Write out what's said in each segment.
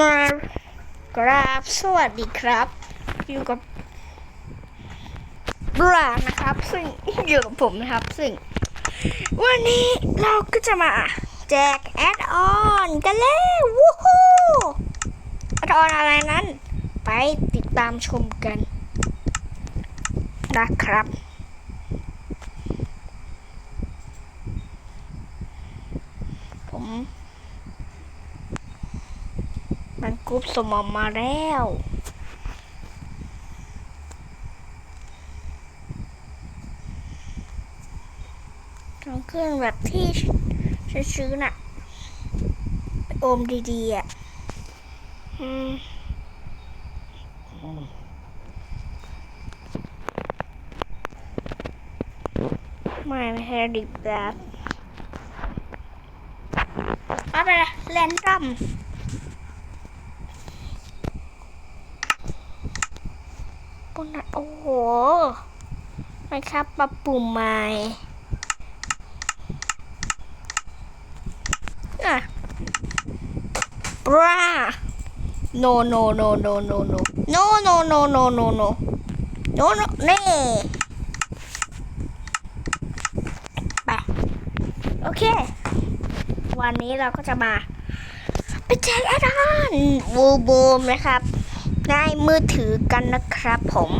มากราบสวัสดีครับ อยู่กับบรานะครับ ซึ่งอยู่กับผมนะครับ ซึ่ง วันนี้เราก็จะมาแจกแอดออนกันแล้ววู้ฮู้แอดออนอะไรนั้น ไปติดตามชมกันนะครับผม มันกรุ๊ปสมอมมาแล้วต้งเครื่องแบบที่ซื้อน่ะโอมดีๆอะอืมไม่ไม่ใช่ดิบแบบเอาไปเลยแรนดอม นะโอ้โหนะครับปรับปรุงใหม่อะบรา no no no no no no no no no no no no no no นี่ไปโอเค วันนี้เราก็จะมาไปแจกแอดออนบูบูมนะครับ ในมือถือกันนะครับผม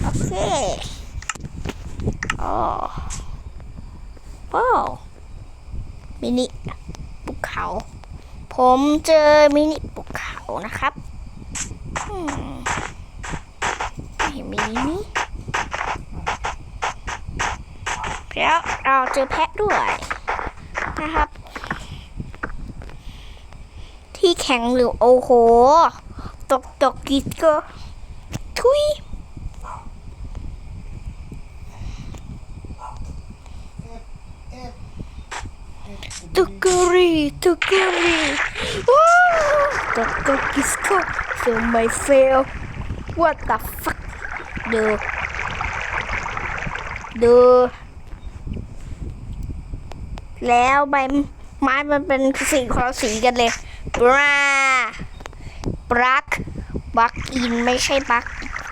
โอเคโอ้โอ้มินิภูเขา ผมเจอมินิภูเขานะครับอืมไม่มีนี่แล้วเราเจอแพะด้วยนะครับ ที่แข็งหรือโอ้โห ตกตกกิดก็ทุยตุกุรีตุกรีว้าวตกตกกิสก็ so my fail what the fuck ดูดูแล้วใบไม้มันเป็นสีคนละสีกันเลยบรา บักบักอินไม่ใช่บัก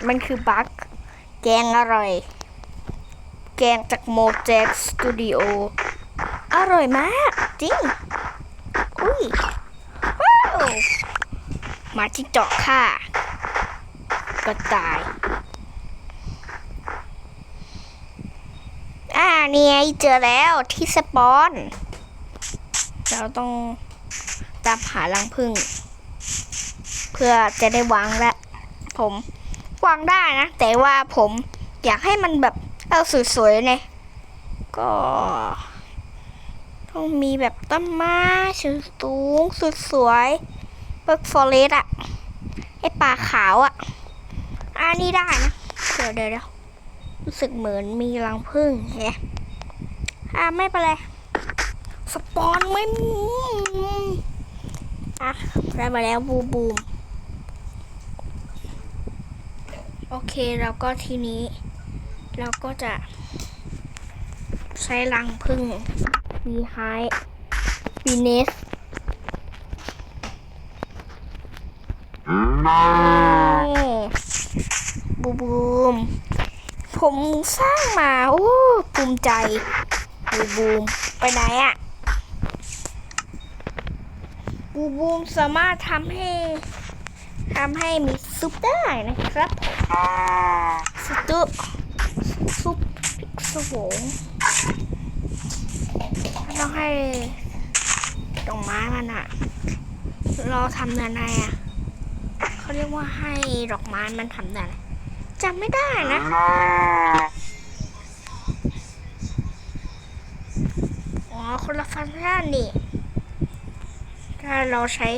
มันคือบักแกงอร่อย แกงจากโมเจ็กสตูดิโออร่อยมาก จริง อุ้ยว้าวมาที่เจาะค่ะก็ตาย อ่านี่ไงเจอแล้วที่สปอน เราต้องตามหารังผึ้ง เพื่อจะได้วางและ ผมวางได้นะ แต่ว่าผมอยากให้มันแบบเอาสวยๆเลยก็ต้องมีแบบต้นไม้สูงๆสวยเบิร์กฟอเรสอะไอป่าขาวอะอันนี้ได้นะ เดี๋ยวเดี๋ยวรู้สึกเหมือนมีรังผึ้งแฮะอ่าไม่เป็นไร สปอนไม่อะได้มาแล้วบูบูม โอเคแล้วก็ทีนี้ เราก็จะ ใช้รังพึ่งวีไฮวีเนสบูบูม ผมสร้างมา โอ้ภูมิใจ บูบูม ไปไหนอะบูบูมสามารถทำให้ทำให้มี ซุปได้นะครับซุปตุซุปพิกสวงต้องให้ดอกไม้มันอะเราทำยังไงอะเขาเรียกว่าให้ดอกไม้มันทำยังไงจำไม่ได้นะอ๋อคนละฟังก์ชันนี่ถ้าเราใช้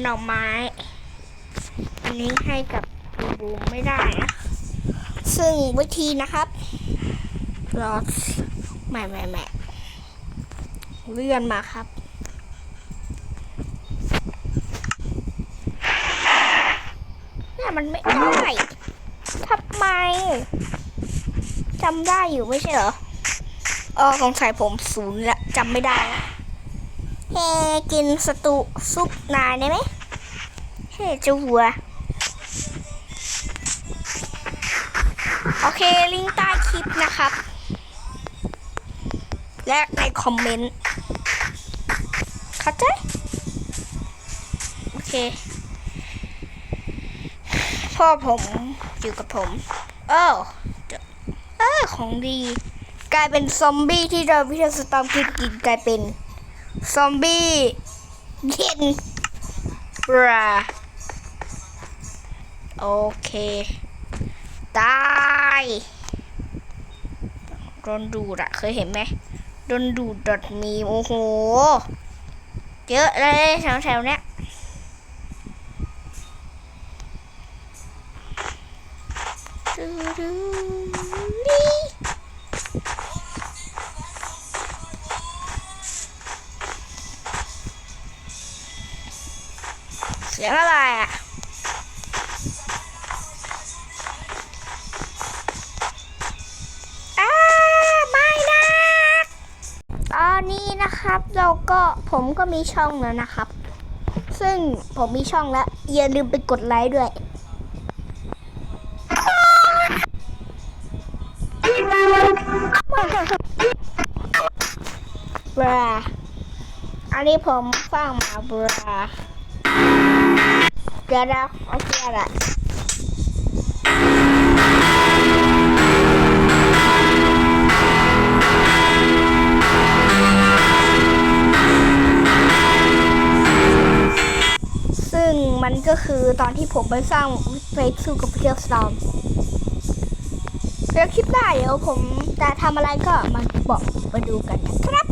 หน่อไม้ อันนี้ให้กับบูบูมไม่ได้นะ ซึ่งวิธีนะครับ รอแม่แม่แม่เลื่อนมาครับ เนี่ยมันไม่ได้ทำไมจำได้อยู่ไม่ใช่เหรอเออสงสัยผมศูนย์ละจำไม่ได้ละเฮกินสตูซุปนายได้ไหมท่จะหัว โอเค ลิงก์ใต้คลิปนะครับ และในคอมเมนต์เข้าใจโอเค พ่อผมอยู่กับผมเออเออของดี กลายเป็นซอมบี้ที่โดนพิเทสตอมกินกินกลายเป็น ซอมบี้เย็นบราโอเค ตายโดนดูดอะเคยเห็นไหมโดนดูดดอทมีโอ้โห เยอะเลยแถวๆเนี้ยเสียงอะไรอะ นะครับเราก็ผมก็มีช่องแล้วนะครับ ซึ่งผมมีช่องแล้ว อย่าลืมไปกดไลค์ด้วยบราอันนี้ผมฟังมาบราเดี๋ยวนะโอเคอะ มันก็คือตอนที่ผมไปสร้างเฟซสู้กับเพียร์สตอมเดี๋ยวคลิปหน้าเดี๋ยวผมจะทำอะไรก็มาบอกมาดูกันนะครับ